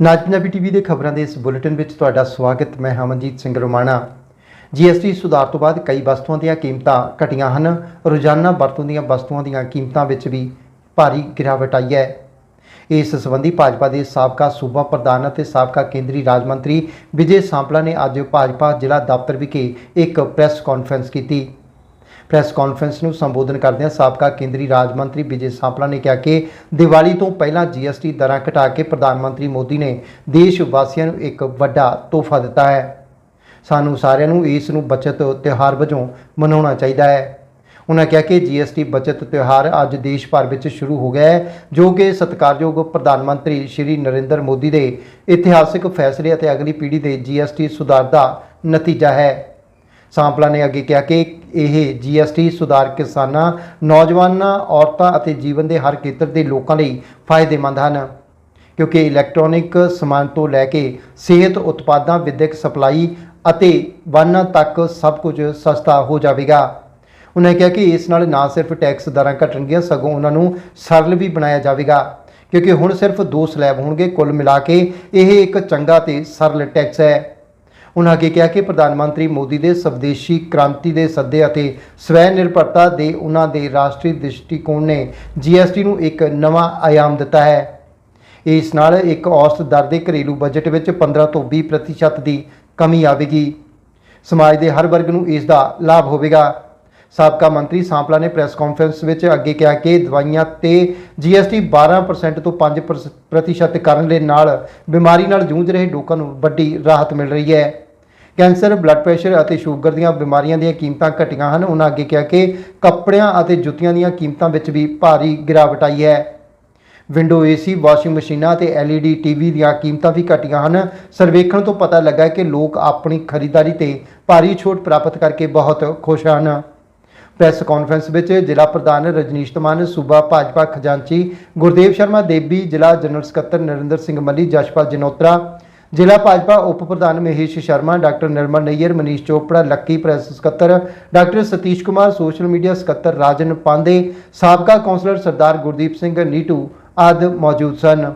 ਨਾਜ Punjabi TV ਦੇ ਖਬਰਾਂ ਦੇ ਇਸ ਬੁਲੇਟਿਨ ਵਿੱਚ ਤੁਹਾਡਾ ਸਵਾਗਤ, ਮੈਂ ਹਮਨਜੀਤ ਸਿੰਘ ਰੋਮਾਣਾ। ਜੀਐਸਟੀ ਸੁਧਾਰ ਤੋਂ ਬਾਅਦ ਕਈ ਵਸਤੂਆਂ ਦੀਆਂ ਕੀਮਤਾਂ ਘਟੀਆਂ ਹਨ। ਰੋਜ਼ਾਨਾ ਵਰਤੋਂ ਦੀਆਂ ਵਸਤੂਆਂ ਦੀਆਂ ਕੀਮਤਾਂ ਵਿੱਚ ਵੀ ਭਾਰੀ ਗਿਰਾਵਟ ਆਈ ਹੈ। ਇਸ ਸੰਬੰਧੀ ਭਾਜਪਾ ਦੇ ਸਾਬਕਾ ਸੂਬਾ ਪ੍ਰਧਾਨ ਅਤੇ ਸਾਬਕਾ ਕੇਂਦਰੀ ਰਾਜ ਮੰਤਰੀ ਵਿਜੇ ਸਾਂਪਲਾ ਨੇ ਅੱਜ ਭਾਜਪਾ ਜ਼ਿਲ੍ਹਾ ਦਫ਼ਤਰ ਵਿਖੇ ਇੱਕ ਪ੍ਰੈਸ ਕਾਨਫਰੰਸ ਕੀਤੀ। ਪ੍ਰੈਸ ਕਾਨਫਰੰਸ ਨੂੰ ਸੰਬੋਧਨ ਕਰਦਿਆਂ ਸਾਬਕਾ ਕੇਂਦਰੀ ਰਾਜ ਮੰਤਰੀ ਵਿਜੇ ਸਾਂਪਲਾ ਨੇ ਕਿਹਾ ਕਿ ਦੀਵਾਲੀ ਤੋਂ ਪਹਿਲਾਂ ਜੀਐਸਟੀ ਦਰਾਂ ਘਟਾ ਕੇ ਪ੍ਰਧਾਨ ਮੰਤਰੀ ਮੋਦੀ ਨੇ ਦੇਸ਼ ਵਾਸੀਆਂ ਨੂੰ ਇੱਕ ਵੱਡਾ ਤੋਹਫਾ ਦਿੱਤਾ ਹੈ। ਸਾਨੂੰ ਸਾਰਿਆਂ ਨੂੰ ਇਸ ਨੂੰ ਬਚਤ ਤਿਉਹਾਰ ਵਜੋਂ ਮਨਾਉਣਾ ਚਾਹੀਦਾ ਹੈ। ਉਹਨਾਂ ਕਿਹਾ ਕਿ ਜੀਐਸਟੀ ਬਚਤ ਤਿਉਹਾਰ ਅੱਜ ਦੇਸ਼ ਭਰ ਵਿੱਚ ਸ਼ੁਰੂ ਹੋ ਗਿਆ ਹੈ, ਜੋ ਕਿ ਸਤਿਕਾਰਯੋਗ ਪ੍ਰਧਾਨ ਮੰਤਰੀ ਸ਼੍ਰੀ ਨਰਿੰਦਰ ਮੋਦੀ ਦੇ ਇਤਿਹਾਸਿਕ ਫੈਸਲੇ ਅਤੇ ਅਗਲੀ ਪੀੜ੍ਹੀ ਦੇ ਜੀਐਸਟੀ ਸੁਧਾਰ ਦਾ ਨਤੀਜਾ ਹੈ। ਸਾਂਪਲਾ ਨੇ ਅੱਗੇ ਕਿਹਾ ਕਿ ਇਹ ਜੀਐਸਟੀ ਸੁਧਾਰ ਕਿਸਾਨਾਂ, ਨੌਜਵਾਨਾਂ, ਔਰਤਾਂ ਅਤੇ ਜੀਵਨ ਦੇ ਹਰ ਖੇਤਰ ਦੇ ਲੋਕਾਂ ਲਈ ਫਾਇਦੇਮੰਦ ਹਨ। ਕਿਉਂਕਿ ਇਲੈਕਟ੍ਰੋਨਿਕ ਸਮਾਨ ਤੋਂ ਲੈ ਕੇ ਸਿਹਤ, ਉਤਪਾਦਾਂ, ਵਿਦਿਅਕ ਸਪਲਾਈ ਅਤੇ ਵਾਹਨਾਂ ਤੱਕ ਸਭ ਕੁਝ ਸਸਤਾ ਹੋ ਜਾਵੇਗਾ। ਉਹਨਾਂ ਕਿਹਾ ਕਿ ਇਸ ਨਾਲ ਨਾ ਸਿਰਫ ਟੈਕਸ ਦਰਾਂ ਘਟਣਗੀਆਂ, ਸਗੋਂ ਉਹਨਾਂ ਨੂੰ ਸਰਲ ਵੀ ਬਣਾਇਆ ਜਾਵੇਗਾ। ਕਿਉਂਕਿ ਹੁਣ ਸਿਰਫ ਦੋ ਸਲੈਬ ਹੋਣਗੇ, ਕੁੱਲ ਮਿਲਾ ਕੇ ਇਹ ਇੱਕ ਚੰਗਾ ਤੇ ਸਰਲ ਟੈਕਸ ਹੈ। ਉਹਨਾਂ ਅੱਗੇ ਕਿਹਾ ਕਿ ਪ੍ਰਧਾਨ ਮੰਤਰੀ ਮੋਦੀ ਦੇ ਸਵਦੇਸ਼ੀ ਕ੍ਰਾਂਤੀ ਦੇ ਸੱਦੇ ਅਤੇ ਸਵੈ ਨਿਰਭਰਤਾ ਦੇ ਉਹਨਾਂ ਦੇ ਰਾਸ਼ਟਰੀ ਦ੍ਰਿਸ਼ਟੀਕੋਣ ਨੇ ਜੀਐਸਟੀ ਨੂੰ ਇੱਕ ਨਵਾਂ ਆਯਾਮ ਦਿੱਤਾ ਹੈ। ਇਸ ਨਾਲ ਇੱਕ ਔਸਤ ਦਰ ਦੇ ਘਰੇਲੂ ਬਜਟ ਵਿੱਚ 15 ਤੋਂ 20% ਪ੍ਰਤੀਸ਼ਤ ਦੀ ਕਮੀ ਆਵੇਗੀ। ਸਮਾਜ ਦੇ ਹਰ ਵਰਗ ਨੂੰ ਇਸ ਦਾ ਲਾਭ ਹੋਵੇਗਾ। ਸਾਬਕਾ ਮੰਤਰੀ ਸਾਂਪਲਾ ਨੇ ਪ੍ਰੈਸ ਕਾਨਫਰੰਸ ਵਿੱਚ ਅੱਗੇ ਕਿਹਾ ਕਿ ਦਵਾਈਆਂ ਤੇ ਜੀਐਸਟੀ 12% ਤੋਂ 5% ਪ੍ਰਤੀਸ਼ਤ ਕਰਨ ਦੇ ਨਾਲ ਬਿਮਾਰੀ ਨਾਲ ਜੂਝ ਰਹੇ ਲੋਕਾਂ ਨੂੰ ਵੱਡੀ ਰਾਹਤ ਮਿਲ ਰਹੀ ਹੈ। ਕੈਂਸਰ, ਬਲੱਡ ਪ੍ਰੈਸ਼ਰ ਅਤੇ ਸ਼ੂਗਰ ਦੀਆਂ ਬਿਮਾਰੀਆਂ ਦੀਆਂ ਕੀਮਤਾਂ ਘਟੀਆਂ ਹਨ। ਉਹਨਾਂ ਅੱਗੇ ਕਿਹਾ ਕਿ ਕੱਪੜਿਆਂ ਅਤੇ ਜੁੱਤੀਆਂ ਦੀਆਂ ਕੀਮਤਾਂ ਵਿੱਚ ਵੀ ਭਾਰੀ ਗਿਰਾਵਟ ਆਈ ਹੈ। ਵਿੰਡੋ ਏਸੀ, ਵਾਸ਼ਿੰਗ ਮਸ਼ੀਨਾਂ ਤੇ LED ਟੀਵੀ ਦੀਆਂ ਕੀਮਤਾਂ ਵੀ ਘਟੀਆਂ ਹਨ। ਸਰਵੇਖਣ ਤੋਂ ਪਤਾ ਲੱਗਾ ਕਿ ਲੋਕ ਆਪਣੀ ਖਰੀਦਦਾਰੀ ਤੇ ਭਾਰੀ ਛੋਟ ਪ੍ਰਾਪਤ ਕਰਕੇ ਬਹੁਤ ਖੁਸ਼ ਹਨ। ਪ੍ਰੈਸ ਕਾਨਫਰੰਸ ਵਿੱਚ ਜ਼ਿਲ੍ਹਾ ਪ੍ਰਧਾਨ ਰਜਨੀਸ਼ ਤਮਨ, ਸੂਬਾ ਭਾਜਪਾ ਖਜ਼ਾਨਚੀ ਗੁਰਦੇਵ ਸ਼ਰਮਾ ਦੇਬੀ ਜ਼ਿਲ੍ਹਾ ਜਨਰਲ ਸਕੱਤਰ ਨਰਿੰਦਰ ਸਿੰਘ ਮੱਲੀ, ਜਸ਼ਪਾਲ ਜਨੋਤਰਾ ਜ਼ਿਲ੍ਹਾ ਭਾਜਪਾ ਉਪ ਪ੍ਰਧਾਨ ਮਹੇਸ਼ ਸ਼ਰਮਾ, ਡਾਕਟਰ ਨਿਰਮਲ ਨਈਅਰ, ਮਨੀਸ਼ ਚੋਪੜਾ, ਲੱਕੀ ਪ੍ਰੈਸ ਸਕੱਤਰ, doctor Satish Kumar, social media ਸਕੱਤਰ ਰਾਜਨ ਪਾਂਦੇ ਸਾਬਕਾ ਕੌਂਸਲਰ ਸਰਦਾਰ ਗੁਰਦੀਪ ਸਿੰਘ, ਨੀਟੂ ਆਦਿ ਮੌਜੂਦ ਸਨ।